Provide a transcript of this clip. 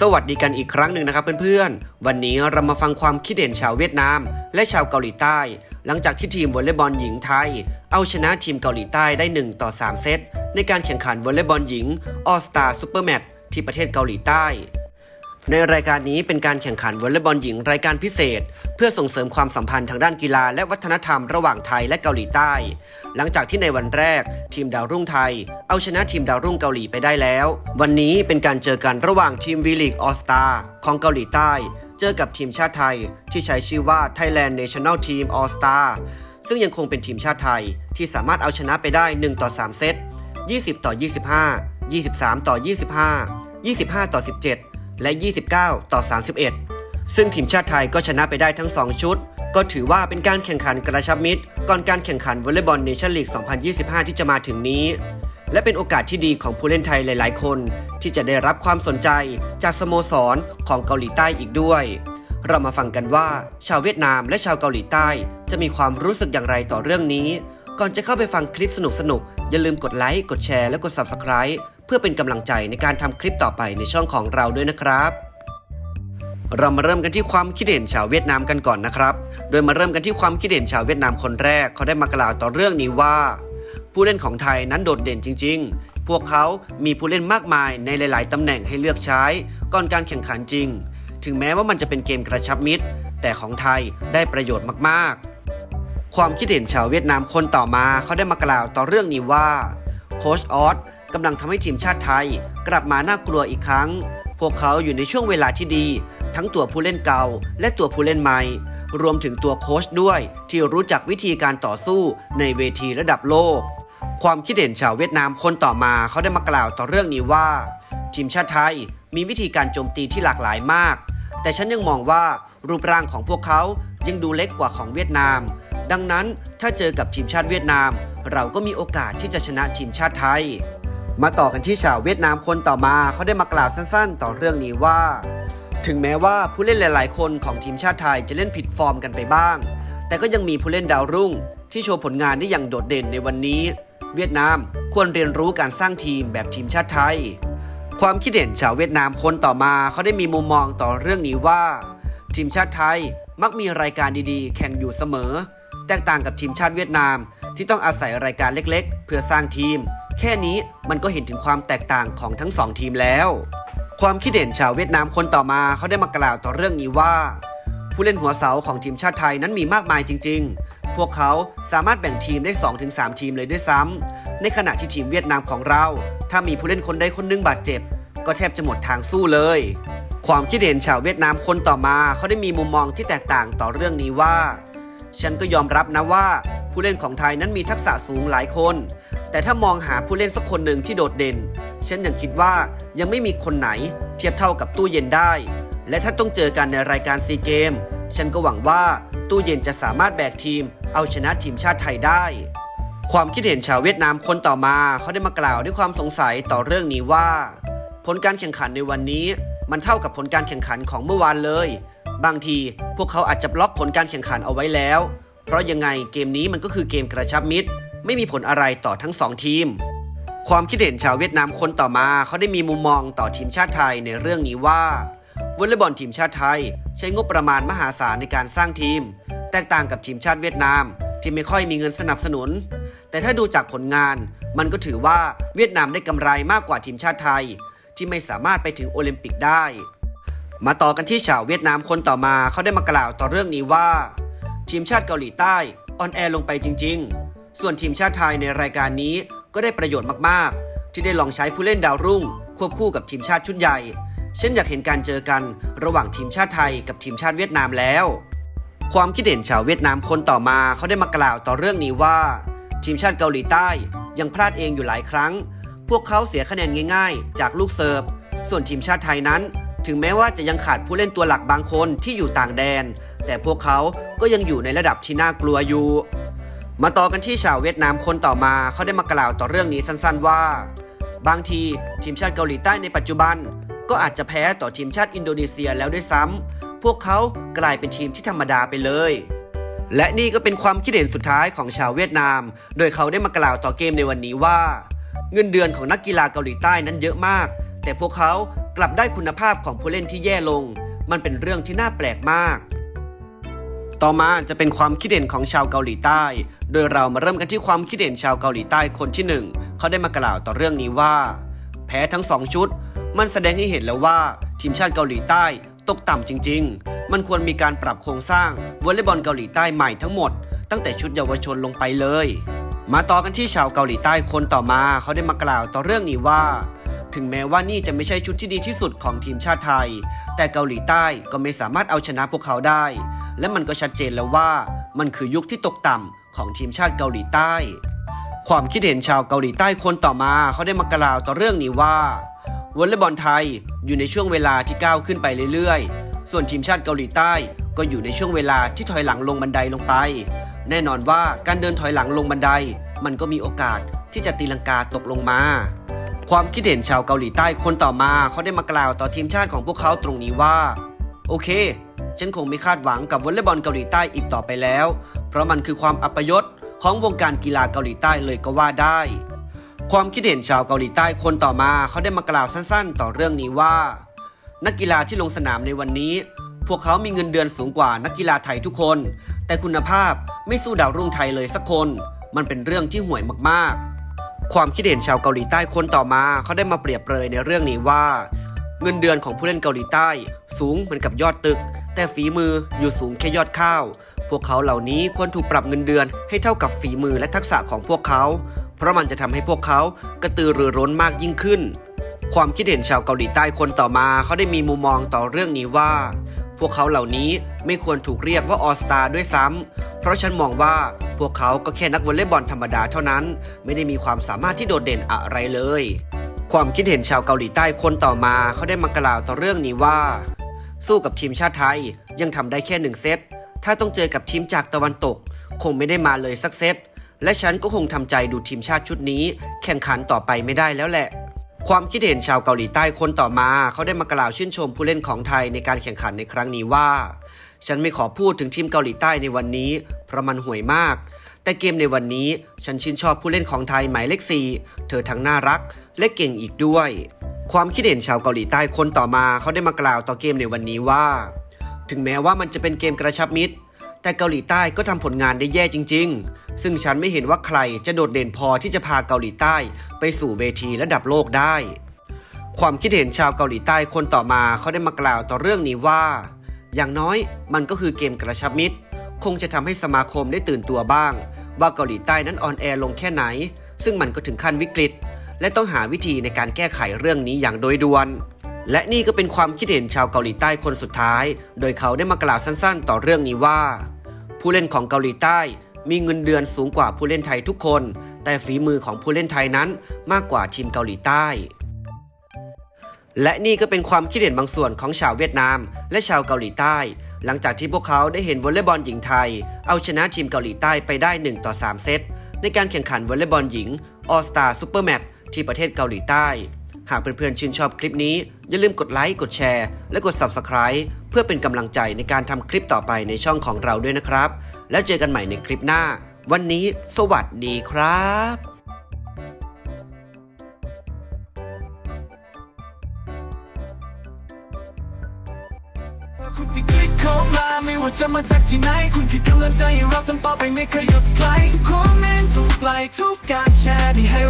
สวัสดีกันอีกครั้งหนึ่งนะครับเพื่อนๆ วันนี้เรามาฟังความคิดเห็นชาวเวียดนาม และชาวเกาหลีใต้ หลังจากที่ทีมวอลเลย์บอลหญิงไทย เอาชนะทีมเกาหลีใต้ได้ 1 ต่อ 3 เซตในการแข่งขันวอลเลย์บอลหญิงออสตาซูเปอร์แมตที่ประเทศเกาหลีใต้ ในรายการนี้เป็นการแข่งขันวอลเลย์บอลหญิงรายการพิเศษ เพื่อส่งเสริมความสัมพันธ์ทางด้านกีฬาและวัฒนธรรมระหว่างไทยและเกาหลีใต้ หลังจากที่ในวันแรก ทีมดาวรุ่งไทย เอาชนะทีมดาวรุ่งเกาหลีไปได้แล้ว วันนี้เป็นการเจอกันระหว่างทีมวีลีกออสตาของเกาหลีใต้ เจอกับทีมชาติไทย ที่ใช้ชื่อว่า Thailand National Team All Star ซึ่งยังคงเป็นทีมชาติไทยที่สามารถเอาชนะไปได้1ต่อ3เซต20 ต่อ 25 23 ต่อ 25 25 ต่อ 17 และ 29 ต่อ 31 ซึ่งทีมชาติไทยก็ชนะไปได้ทั้ง 2 ชุด ก็ถือว่าเป็นการแข่งขันกระชับมิตร ก่อนการแข่งขันวอลเลย์บอลเนชั่นลีก 2025 ที่จะมาถึงนี้ และเป็นโอกาสที่ดีของผู้เล่นไทยหลาย ๆ คน ที่จะได้รับความสนใจจากสโมสรของเกาหลีใต้อีกด้วย เรามาฟังกันว่า ชาวเวียดนามและชาวเกาหลีใต้ จะมีความรู้สึกอย่างไรต่อเรื่องนี้ ก่อนจะเข้าไปฟังคลิปสนุกๆอย่าลืมกดไลค์กดแชร์และกด Subscribe เพื่อเป็นกำลังใจในการทำคลิปต่อไปในช่องของเราด้วยนะครับ เรามาเริ่มกันที่ความคิดเห็นชาวเวียดนามกันก่อนนะครับ โดยมาเริ่มกันที่ความคิดเห็นชาวเวียดนามคนแรกเขาได้มากล่าวต่อเรื่องนี้ว่า ผู้เล่นของไทยนั้นโดดเด่นจริง ๆ พวกเขามีผู้เล่นมากมายในหลาย ๆตำแหน่งให้เลือกใช้ ก่อนการแข่งขันจริง ถึงแม้ว่ามันจะเป็นเกมกระชับมิตร แต่ของไทยได้ประโยชน์มากๆความคิดเห็นชาวเวียดนามคนต่อมาเขาได้มากล่าวต่อเรื่องนี้ว่า โค้ชออส กำลังทำให้ทีมชาติไทย กลับมาน่ากลัวอีกครั้ง พวกเขาอยู่ในช่วงเวลาที่ดี ทั้งตัวผู้เล่นเก่า และตัวผู้เล่นใหม่ รวมถึงตัวโค้ชด้วย ที่รู้จักวิธีการต่อสู้ในเวทีระดับโลก ความคิดเห็นชาวเวียดนามคนต่อมาเขาได้มากล่าวต่อเรื่องนี้ว่า ทีมชาติไทยมีวิธีการโจมตีที่หลากหลายมาก แต่ฉันยังมองว่ารูปร่างของพวกเขายังดูเล็กกว่าของเวียดนาม ดังนั้นถ้าเจอกับทีมชาติเวียดนาม เราก็มีโอกาสที่จะชนะทีมชาติไทย มาต่อกันที่ชาวเวียดนามคนต่อมาเขาได้มากล่าวสั้นๆ ต่อเรื่องนี้ว่า ถึงแม้ว่าผู้เล่นหลายๆ คนของทีมชาติไทยจะเล่นผิดฟอร์มกันไปบ้าง แต่ก็ยังมีผู้เล่นดาวรุ่ง ที่โชว์ผลงานได้อย่างโดดเด่นในวันนี้ เวียดนามควรเรียนรู้การสร้างทีมแบบทีมชาติไทย ความคิดเห็นชาวเวียดนามคนต่อมาเขาได้มีมุมมองต่อเรื่องนี้ว่า ทีมชาติไทยมักมีรายการดีๆ แข่งอยู่เสมอ แตกต่างกับทีมชาติเวียดนามที่ต้องอาศัยรายการเล็ก ๆ เพื่อสร้างทีม แค่นี้มันก็เห็นถึงความแตกต่างของทั้งสองทีมแล้ว ความคิดเห็นชาวเวียดนามคนต่อมาเขาได้มากล่าวต่อเรื่องนี้ว่า ผู้เล่นหัวเสาของทีมชาติไทยนั้นมีมากมายจริง ๆ พวกเขาสามารถแบ่งทีมได้ 2-3 ทีมเลยด้วยซ้ำในขณะที่ทีมเวียดนามของเรา ถ้ามีผู้เล่นคนใดคนหนึงบาดเจ็บ ก็แทบจะหมดทางสู้เลย ความคิดเห็นชาวเวียดนามคนต่อมาเขาได้มีมุมมองที่แตกต่างต่อเรื่องนี้ว่า ฉันก็ยอมรับนะว่าผู้เล่นของไทยนั้นมีทักษะสูงหลายคน แต่ถ้ามองหาผู้เล่นสักคนหนึ่งที่โดดเด่น ฉันยังคิดว่ายังไม่มีคนไหนเทียบเท่ากับตู้เย็นได้ และถ้าต้องเจอกันในรายการซีเกม ฉันก็หวังว่าตู้เย็นจะสามารถแบกทีม เอาชนะทีมชาติไทยได้ ความคิดเห็นชาวเวียดนามคนต่อมาเขาได้มากล่าวด้วยความสงสัยต่อเรื่องนี้ว่า ผลการแข่งขันในวันนี้ มันเท่ากับผลการแข่งขันของเมื่อวานเลย บางทีพวกเขาอาจจะบล็อกผลการแข่งขันเอาไว้แล้ว เพราะยังไงเกมนี้มันก็คือเกมกระชับมิตร ไม่มีผลอะไรต่อทั้งสองทีม ความคิดเห็นชาวเวียดนามคนต่อมาเขาได้มีมุมมองต่อทีมชาติไทยในเรื่องนี้ว่าวอลเลย์บอลทีมชาติไทย ใช้งบประมาณมหาศาลในการสร้างทีม แตกต่างกับทีมชาติเวียดนาม ที่ไม่ค่อยมีเงินสนับสนุน แต่ถ้าดูจากผลงาน มันก็ถือว่าเวียดนามได้กำไรมากกว่าทีมชาติไทย ที่ไม่สามารถไปถึงโอลิมปิกได้ มาต่อกันที่ชาวเวียดนามคนต่อมาเขาได้มากล่าวต่อเรื่องนี้ว่า ทีมชาติเกาหลีใต้ออนแอร์ลงไปจริง ๆ ส่วนทีมชาติไทยในรายการนี้ก็ได้ประโยชน์มากๆ ที่ได้ลองใช้ผู้เล่นดาวรุ่ง ควบคู่กับทีมชาติชุดใหญ่เช่นอยากเห็นการเจอกันระหว่างทีมชาติไทยกับทีมชาติเวียดนามแล้ว ความคิดเห็นชาวเวียดนามคนต่อมาเขาได้มากล่าวต่อเรื่องนี้ว่า ทีมชาติเกาหลีใต้ยังพลาดเองอยู่หลายครั้ง พวกเขาเสียคะแนนง่าย ๆ จากลูกเสิร์ฟส่วนทีมชาติไทยนั้น ถึงแม้ว่าจะยังขาดผู้เล่นตัวหลักบางคนที่อยู่ต่างแดน แต่พวกเขาก็ยังอยู่ในระดับที่น่ากลัวอยู่ มาต่อกันที่ชาวเวียดนามคนต่อมาเขาได้มากล่าวต่อเรื่องนี้สั้นๆว่า บางทีทีมชาติเกาหลีใต้ในปัจจุบัน ก็อาจจะแพ้ต่อทีมชาติอินโดนีเซียแล้วด้วยซ้ำพวกเขากลายเป็นทีมที่ธรรมดาไปเลยและนี่ก็เป็นความคิดเห็นสุดท้ายของชาวเวียดนาม โดยเขาได้มากล่าวต่อเกมในวันนี้ว่า เงินเดือนของนักกีฬาเกาหลีใต้นั้นเยอะมาก แต่พวกเขากลับได้คุณภาพของผู้เล่นที่แย่ลง มันเป็นเรื่องที่น่าแปลกมาก ต่อมาจะเป็นความคิดเห็นของชาวเกาหลีใต้ โดยเรามาเริ่มกันที่ความคิดเห็นชาวเกาหลีใต้คนที่หนึ่งเขาได้มากล่าวต่อเรื่องนี้ว่า แพ้ทั้งสองชุด มันแสดงให้เห็นแล้วว่าทีมชาติเกาหลีใต้ตกต่ำจริง ๆ มันควรมีการปรับโครงสร้างวอลเลย์บอลเกาหลีใต้ใหม่ทั้งหมด ตั้งแต่ชุดเยาวชนลงไปเลย มาต่อกันที่ชาวเกาหลีใต้คนต่อมาเขาได้มากล่าวต่อเรื่องนี้ว่า ถึงแม้ว่านี่จะไม่ใช่ชุดที่ดีที่สุดของทีมชาติไทย แต่เกาหลีใต้ก็ไม่สามารถเอาชนะพวกเขาได้ และมันก็ชัดเจนแล้วว่า มันคือยุคที่ตกต่ำของทีมชาติเกาหลีใต้ ความคิดเห็นชาวเกาหลีใต้คนต่อมาเขาได้มากล่าวต่อเรื่องนี้ว่าวอลเลย์บอลไทยอยู่ในช่วงเวลาที่ก้าวขึ้นไปเรื่อยๆ ส่วนทีมชาติเกาหลีใต้ก็อยู่ในช่วงเวลาที่ถอยหลังลงบันไดลงไป แน่นอนว่าการเดินถอยหลังลงบันได มันก็มีโอกาสที่จะตีลังกาตกลงมา ความคิดเห็นชาวเกาหลีใต้คนต่อมาเขาได้มากล่าวต่อทีมชาติของพวกเขาตรงนี้ว่า โอเค ฉันคงไม่คาดหวังกับวอลเลย์บอลเกาหลีใต้อีกต่อไปแล้ว เพราะมันคือความอัปยศของวงการกีฬาเกาหลีใต้เลยก็ว่าได้ ความคิดเห็นชาวเกาหลีใต้คนต่อมาเขาได้มากล่าวสั้นๆ ต่อเรื่องนี้ว่า นักกีฬาที่ลงสนามในวันนี้ พวกเขามีเงินเดือนสูงกว่านักกีฬาไทยทุกคน แต่คุณภาพไม่สู้ดาวรุ่งไทยเลยสักคน มันเป็นเรื่องที่ห่วยมากๆ ความคิดเห็นชาวเกาหลีใต้คนต่อมาเขาได้มาเปรียบเปรยในเรื่องนี้ว่า เงินเดือนของผู้เล่นเกาหลีใต้ สูงเหมือนกับยอดตึก แต่ฝีมืออยู่สูงแค่ยอดข้าว พวกเขาเหล่านี้ควรถูกปรับเงินเดือนให้เท่ากับฝีมือและทักษะของพวกเขา เพราะมันจะทำให้พวกเขากระตือรือร้นมากยิ่งขึ้น ความคิดเห็นชาวเกาหลีใต้คนต่อมาเขาได้มีมุมมองต่อเรื่องนี้ว่า พวกเขาเหล่านี้ไม่ควรถูกเรียกว่าออสตาด้วยซ้ำ เพราะฉันมองว่าพวกเขาก็แค่นักวอลเลย์บอลธรรมดาเท่านั้น ไม่ได้มีความสามารถที่โดดเด่นอะไรเลย ความคิดเห็นชาวเกาหลีใต้คนต่อมาเขาได้มากล่าวต่อเรื่องนี้ว่า สู้กับทีมชาติไทยยังทำได้แค่หนึ่งเซต ถ้าต้องเจอกับทีมจากตะวันตก คงไม่ได้มาเลยสักเซต และฉันก็คงทำใจดูทีมชาติชุดนี้ แข่งขันต่อไปไม่ได้แล้วแหละ ความคิดเห็นชาวเกาหลีใต้คนต่อมา เขาได้มากล่าวชื่นชมผู้เล่นของไทยในการแข่งขันในครั้งนี้ว่า ฉันไม่ขอพูดถึงทีมเกาหลีใต้ในวันนี้ เพราะมันห่วยมาก แต่เกมในวันนี้ฉันชื่นชอบผู้เล่นของไทยหมายเลขสี่เธอทั้งน่ารักและเก่งอีกด้วย ความคิดเห็นชาวเกาหลีใต้คนต่อมา เขาได้มากล่าวต่อเกมในวันนี้ว่า ถึงแม้ว่ามันจะเป็นเกมกระชับมิตร แต่เกาหลีใต้ก็ทำผลงานได้แย่จริง ๆ ซึ่งฉันไม่เห็นว่าใครจะโดดเด่นพอที่จะพาเกาหลีใต้ไปสู่เวทีระดับโลกได้ ความคิดเห็นชาวเกาหลีใต้คนต่อมาเขาได้มากล่าวต่อเรื่องนี้ว่า อย่างน้อยมันก็คือเกมกระชับมิตร คงจะทำให้สมาคมได้ตื่นตัวบ้าง ว่าเกาหลีใต้นั้นอ่อนแอลงแค่ไหน ซึ่งมันก็ถึงขั้นวิกฤต และต้องหาวิธีในการแก้ไขเรื่องนี้อย่างโดยด่วนและนี่ก็เป็นความคิดเห็นชาวเกาหลีใต้คนสุดท้าย โดยเขาได้มากล่าวสั้นๆ ต่อเรื่องนี้ว่า ผู้เล่นของเกาหลีใต้ มีเงินเดือนสูงกว่าผู้เล่นไทยทุกคน แต่ฝีมือของผู้เล่นไทยนั้นมากกว่าทีมเกาหลีใต้ และนี่ก็เป็นความคิดเห็นบางส่วนของชาวเวียดนาม และชาวเกาหลีใต้ หลังจากที่พวกเขาได้เห็นวอลเลย์บอลหญิงไทย เอาชนะทีมเกาหลีใต้ไปได้1ต่อ3เซตในการแข่งขันวอลเลย์บอลหญิง All Star Super Match ที่ประเทศเกาหลีใต้ หากเพื่อนๆชื่นชอบคลิปนี้ อย่าลืมกดไลค์ กดแชร์ และกด Subscribe พื่อเป็นกำลังใจในการทำคลิปต่อไปในช่องของเราด้วยนะครับ แล้วเจอกันใหม่ในคลิปหน้า วันนี้สวัสดีครับคุณที่คลิกเข้ามาไม่ว่าจะมาจากที่ไหน คุณคือกำลังใจให้เราทำต่อไปไม่เคยหยุดไกลทุกคอมเมนต์ทุกไลค์ทุกการแชร์ที่ให้